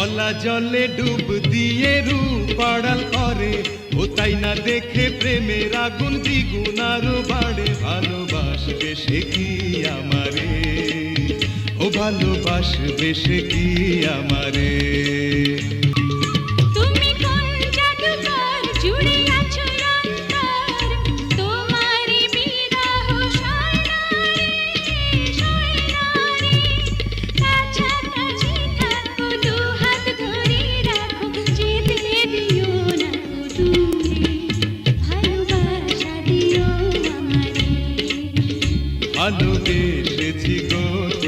গলা জলে ডুব দিয়ে রু পাড়াল করে। ও তাই না দেখে প্রেমের আগুন দ্বিগুণ আরও বাড়ে। ভালোবাসবে সে কি আমারে? ও ভালোবাসবে সে কি আমারে? ভালোবেসেছি গো।